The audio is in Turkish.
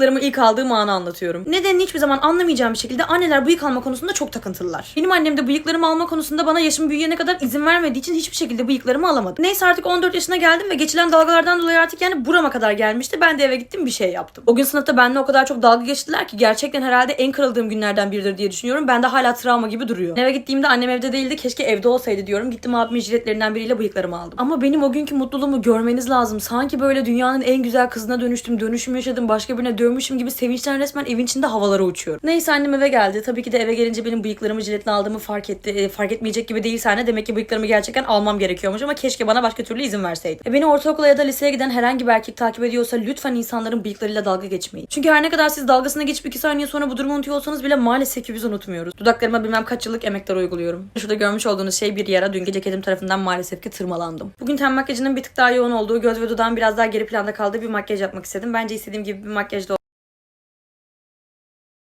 bıyıklarımı ilk aldığım anı anlatıyorum. Nedenini hiçbir zaman anlamayacağım bir şekilde anneler bıyık alma konusunda çok takıntılılar. Benim annem de bıyıklarımı alma konusunda bana yaşım büyüyene kadar izin vermediği için hiçbir şekilde bıyıklarımı alamadım. Neyse artık 14 yaşına geldim ve geçilen dalgalardan dolayı artık yani burama kadar gelmişti. Ben de eve gittim bir şey yaptım. O gün sınıfta benimle o kadar çok dalga geçtiler ki gerçekten herhalde en kırıldığım günlerden biridir diye düşünüyorum. Ben de hala travma gibi duruyor. Eve gittiğimde annem evde değildi. Keşke evde olsaydı diyorum. Gittim abimin jiletlerinden biriyle bıyıklarımı aldım. Ama benim o günkü mutluluğumu görmeniz lazım. Sanki böyle dünyanın en güzel kızına dönüştüm. Dönüşüm yaşadım. Başka birine dönmüşüm gibi sevinçten resmen evin içinde havalara uçuyorum. Neyse annem eve geldi. Tabii ki de eve gelince benim bıyıklarımı jiletle aldığımı fark etti. E, fark etmeyecek gibi değilse anne demek ki bıyıklarımı gerçekten almam gerekiyormuş ama keşke bana başka türlü izin verseydi. E, beni ortaokula ya da liseye giden herhangi bir erkek takip ediyorsa lütfen insanların bıyıklarıyla dalga geçmeyin. Çünkü her ne kadar siz dalgasına geçip iki saniye sonra bu durumu unutuyor olsanız bile maalesef ki biz unutmuyoruz. Dudaklarıma bilmem kaç yıllık emekler uyguluyorum. Şurada görmüş olduğunuz şey bir yara. Dün gece kedim tarafından maalesef ki tırmalandım. Bugün ten makyajının bir tık daha yoğun olduğu, göz ve dudağın biraz daha geri planda kaldığı bir makyaj yapmak istedim. Bence istediğim gibi bir makyaj